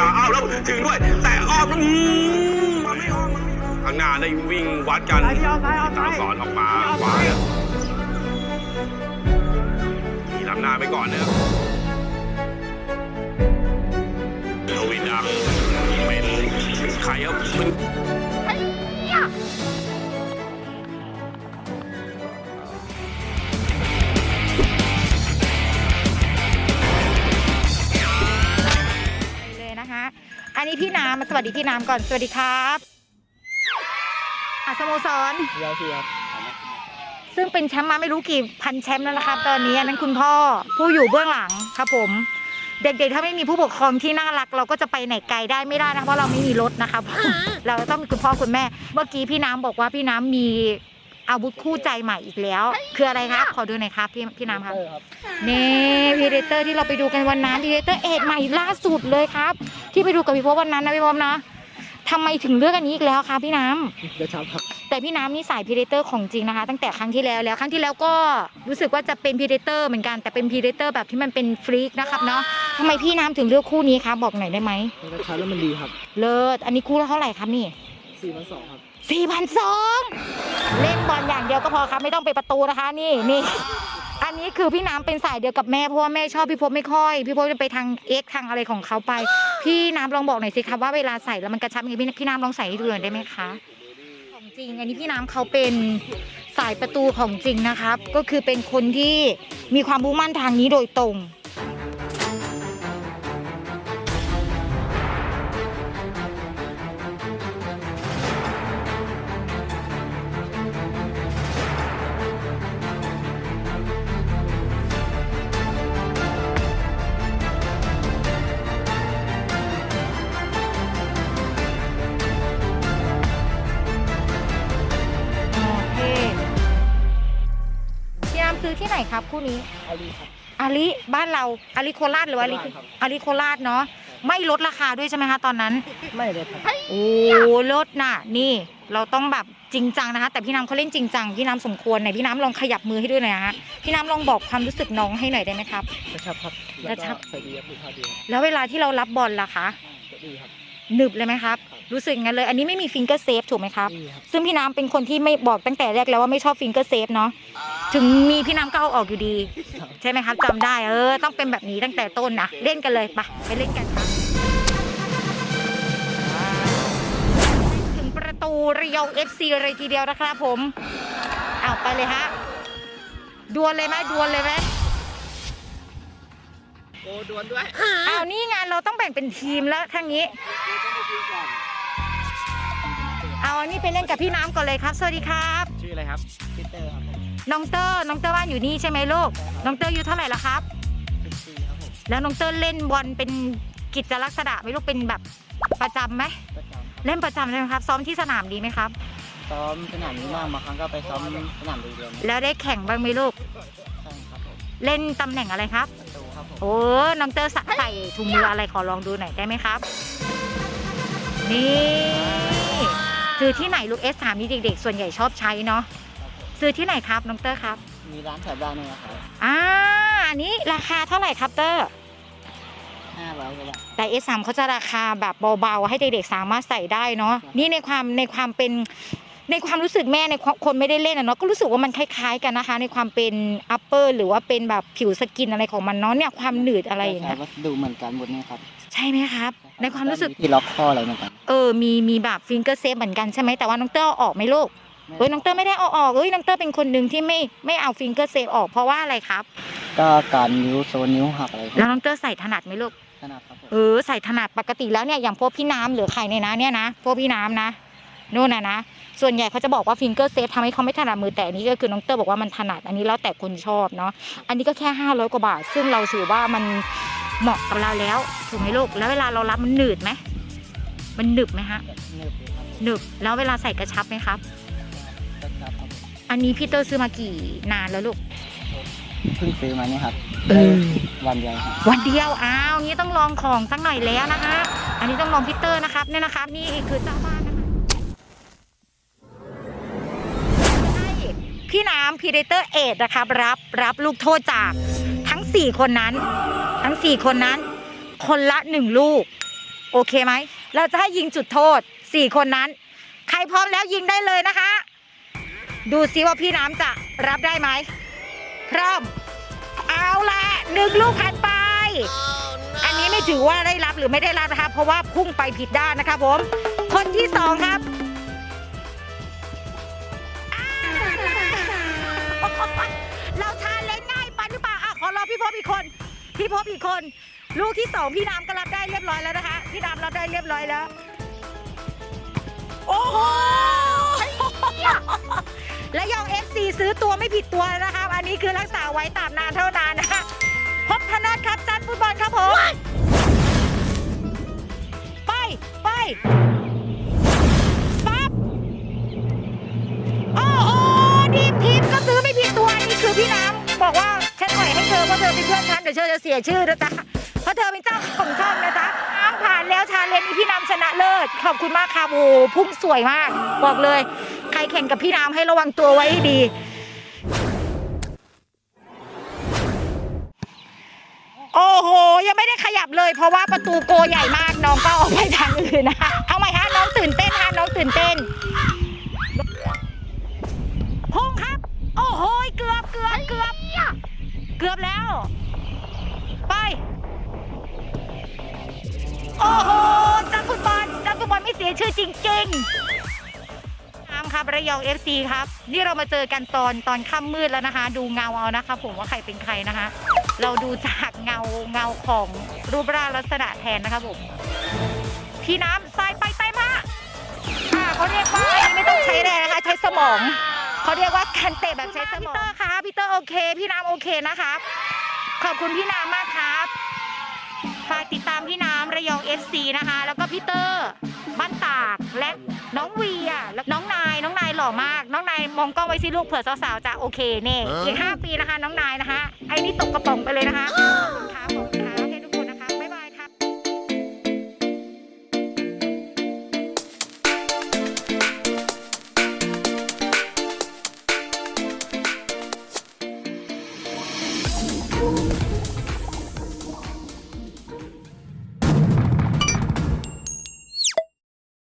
มาอ้าวแล้วถึงด้วย แต่อ้อมแล้วอืมมันไม่อ้อมมันไม่อ้อมข้างหน้าได้วิ่งวัดกันซ้ายพี่เอาซ้ายเอาซ้ายสอนออกมาพี่เอาขวาซ้ายขี่ลำหน้าไปก่อนนะครับโนวิดังเป็นเป็นใครครับเป็น นนี้พี่น้ำมาสวัสดีพี่น้ำก่อนสวัสดีครับอะสโมสรยาวสิครับซึ่งเป็นแชมป์มาไม่รู้กี่พันแชมป์แล้วนะครับ ตอนนี้อันนั้นคุณพ่อผู้อยู่เบื้องหลังครับผม เด็กๆถ้าไม่มีผู้ปกครองที่น่ารัก เราก็จะไปไหนไกลได้ไม่ได้นะเพราะเราไม่มีรถนะครับเราต้องมีคุณพ่อคุณแม่ เมื่อกี้พี่น้ำบอกว่าพี่น้ำมี อาวุธคู่ใจใหม่อีกแล้ว คืออะไรครับ ขอดูหน่อยครับพี่พี่น้ำครับเออครับนี่พีเดเตอร์ที่เราไปดูกันวันนั้นพีเดเตอร์เอ็ดใหม่ล่าสุดเลยครับ ที่ไปดูกับพี่พบวันนั้นนะพี่พบนะทำไมถึงเลือกอันนี้อีกแล้วคะพี่น้ำเดี๋ยวช้าครับแต่พี่น้ำนี่สายพีเดเตอร์ของจริงนะคะ ตั้งแต่ครั้งที่แล้วแล้วครั้งที่แล้วก็รู้สึกว่าจะเป็นพีเดเตอร์เหมือนกันแต่เป็นพีเดเตอร์แบบที่มันเป็นฟรีกนะครับเนาะทำไมพี่น้ำถึงเลือกคู่นี้คะบอกหน่อยได้ไหมมันกระชับแล้วมันดีครับ เลิศอันนี้คู่ละเท่าไหร่ครับนี่สี่พันสองครับ สี่พันสองเล่นบอลอย่างเดียวก็พอครับไม่ต้องไปประตูนะคะ นี่นี่อันนี้คือพี่น้ำเป็นสายเดียวกับแม่เพราะว่าแม่ชอบพี่พบไม่ค่อย พี่พบจะไปทางเอ็กทางอะไรของเขาไป พี่น้ำลองบอกหน่อยสิครับว่าเวลาใส่แล้วมันกระชับยังไงพี่พี่น้ำลองใส่ให้ดูหน่อยได้ไหมคะของจริง อันนี้พี่น้ำเขาเป็นสายประตูของจริงนะครับ ก็คือเป็นคนที่มีความมุ่งมั่นทางนี้โดยตรง ซื้อที่ไหนครับคู่นี้เอาดีครับ อาลิบ้านเราอาลิโคราชหรือว่าอาลิโคราชครับ อาลิโคราชเนาะไม่ลดราคาด้วยใช่ไหมคะตอนนั้น ไม่เลยครับ โอ้ลดน่ะ นี่ เราต้องแบบจริงจังนะคะ แต่พี่น้ำเขาเล่นจริงจังพี่น้ำสมควรไหนพี่น้ำลองขยับมือให้ด้วยหน่อยนะฮะพี่น้ำลองบอกความรู้สึกน้องให้หน่อยได้ไหมครับ กระชับครับกระชับ แล้วใส่ดีครับดูท่าดีครับแล้วเวลาที่เรารับบอลล่ะคะ ก็ดีครับ หนึบเลยไหมครับ รู้สึกงั้นเลย อันนี้ไม่มีฟิงเกอร์เซฟถูกไหมครับดีครับ ซึ่งพี่น้ำเป็นคนที่ไม่บอกตั้งแต่แรกแล้วว่าไม่ชอบฟิงเกอร์เซฟเนาะ ถึงมีพี่น้ำก็เอาออกอยู่ดี ใช่ไหมครับจำได้ เออ ต้องเป็นแบบนี้ตั้งแต่ต้นนะเล่นกันเลยไปไปเล่นกันครับถึงประตูระยอง FC เลยทีเดียวนะครับผมเอาไปเลยฮะดวลเลยไหมดวลเลยไหมโอ้ดวนด้วยอ้าวนี่ไงเราต้องแบ่งเป็นทีมแล้วทั้งนี้เอาอันนี้ไปเล่นกับพี่น้ำก่อนเลยครับ สวัสดีครับ ชื่ออะไรครับพีเตอร์ครับผมน้องเตอร์น้องเตอร์บ้านอยู่นี่ใช่ไหมลูก น้องเตอร์อายู่เท่าไหร่ละครับ สิบสี่ครับผมแล้วน้องเตอร์เล่นบอลเป็นกิจลักษณะไหมลูกเป็นแบบประจำไหมประจเล่นประจำใช่ไหมครับ ซ้อมที่สนามดีไหมครับำซ้อมสนามนี้บ้างบางครั้งก็ไปซ้อมสนามดีเรียนแล้วได้แข่งบ้างไหมลูก ใช่ครับผมเล่นตำแหน่งอะไรครับ ประตูครับผมโอ้ น้องเตอร์ใส่ถุงมืออะไรขอลองดูหน่อยได้ไหมครับ นี่ ซื้อที่ไหนลูกเอสถามนี่เด็กๆ ส่วนใหญ่ชอบใช้เนาะครับผมซื้อที่ไหนครับน้องเตอร์ครับ มีร้านแถวบ้านเนี่ยครับอ่าอันนี้ราคาเท่าไหร่ครับเตอร์ห้าร้อยกว่าบาทแต่ S3 เขาจะราคาแบบเบาๆ ให้เด็กๆสามารถใส่ได้เนาะนี่ในความในความเป็นในความรู้สึกแม่ในความคนไม่ได้เล่นอะเนาะก็รู้สึกว่ามันคล้ายๆกันนะคะ ในความเป็น upper หรือว่าเป็นแบบผิวสกินอะไรของมันเนาะเนี่ยความหนืดอะไรอย่างเงี้ยวัสดุเหมือนกันหมดเนี่ยครับ ใช่ไหมครับ ในความรู้สึก ที่ล็อกข้ออะไรเหมือนกันเออ มีมีแบบฟิงเกอร์เซฟเหมือนกันใช่ไหมแต่ว่าน้องเตอร์เอาออกไหมลูกเอ้ยน้องเตอร์ไม่ได้เอาออกเอ้ยน้องเตอร์เป็นคนหนึ่งที่ไม่ไม่เอาฟิงเกอร์เซฟออกเพราะว่าอะไรครับ ก็การนิ้วโซนนิ้วหักอะไรแล้วน้องเตอร์ใส่ถนัดไหมลูก ขนาดครับผมเออใส่ถนัดปกติแล้วเนี่ยอย่างพวกพี่น้ำหรือใครเนี่ยนะเนี่ยนะพวกพี่น้ำนะนู่นน่ะนะส่วนใหญ่เขาจะบอกว่าฟิงเกอร์เซฟทำให้เขาไม่ถนัดมือแต่อันนี้ก็คือน้องเตอร์บอกว่ามันถนัดอันนี้แล้วแต่คนชอบเนาะอันนี้ก็แค่ห้าร้อยกว่าบาท ซึ่งเราถือว่ามัน เหมาะกับเราแล้วถูกไหมลูกแล้วเวลาเรารับมันหนืดไหมมันหนึบไหมฮะเนิบเลยครับหนึบแล้วเวลาใส่กระชับไหมครับ กระชับครับอันนี้พี่เตอร์ซื้อมากี่นานแล้วลูก เพิ่งซื้อมาเนี่ยครับเออวันเดียวครับวันเดียวอ้าวงี้ต้องลองของสักหน่อยแล้วนะคะ อันนี้ต้องลองพีเตอร์นะครับเนี่ยนะครับ นี่คือเจ้าบ้านนะคะใช่พี่น้ำพีเดเตอร์เอดนะครับ รับรับลูกโทษจากทั้ง 4 คนนั้น ทั้ง4คนนั้น คนละหนึ่งลูก โอเคไหม เราจะให้ยิงจุดโทษ4คนนั้น ใครพร้อมแล้วยิงได้เลยนะคะ ดูซิว่าพี่น้ำจะรับได้ไหมพร้อม เอาละหนึ่งลูกผ่านไป อันนี้ไม่ถือว่าได้รับหรือไม่ได้รับนะคะ เพราะว่าพุ่งไปผิดด้านนะคะผม คนที่สองครับเราทานเล่นง่ายไปหรือเปล่าอะขอรอพี่พบอีกคน พี่พบอีกคน ลูกที่สองพี่น้ำก็รับได้เรียบร้อยแล้วนะคะ พี่น้ำรับได้เรียบร้อยแล้ว โอ้โหและยอง FC ซื้อตัวไม่ผิดตัวนะคะอันนี้คือรักษาไว้ตามนานเท่านานนะคะ พบธนดครับจันฟุตบอลครับผม ไป ไป เป็นเพื่อนฉันเดี๋ยวเธอจะเสียชื่อนะจ๊ะเพราะเธอเป็นเจ้าของช่องนะจ๊ะน้ำผ่านแล้วชาเลนจ์นี้พี่น้ำชนะเลิศขอบคุณมากค่ะโอ้โหพุ่งสวยมาก บอกเลย ใครแข่งกับพี่น้ำให้ระวังตัวไว้ให้ดี โอ้โห ยังไม่ได้ขยับเลย เพราะว่าประตูโกใหญ่มากน้องก็ออกไปทางอื่นนะคะเอาใหม่ฮะน้องตื่นเต้นฮะน้องตื่นเต้นพุ่งครับ โอ้โหเกือบเกือบเกือบ เกือบแล้ว ไป โอ้โหจักรฟุตบอลจักรฟุตบอลไม่เสียชื่อจริงๆน้ำครับระยอง FC ครับ นี่เรามาเจอกันตอนตอนค่ำมืดแล้วนะคะ ดูเงาเอานะคะ ผมว่าใครเป็นใครนะคะ เราดูจากเงาเงาของรูปร่างลักษณะแทนนะคะผมพี่น้ำทรายไปไตมาอ่าเขาเรียกว่าอันนี้ไม่ต้องใช้แรงนะคะ ใช้สมอง เขาเรียกว่าการเตะแบบใช้สมองพี่เตอร์คะพี่เตอร์โอเค พี่น้ำโอเคนะครับขอบคุณพี่น้ำมากครับฝากติดตามพี่น้ำระยอง FC นะคะ แล้วก็พี่เตอร์บ้านตากและน้องวีอะแล้วน้องนายน้องนายหล่อมาก น้องนายมองกล้องไว้สิลูกเผื่อสาวๆจะโอเคเน่อีก5ปีนะคะ น้องนายนะคะไอ้นี่ตกกระป๋องไปเลยนะคะขอบคุณค่ะขอบ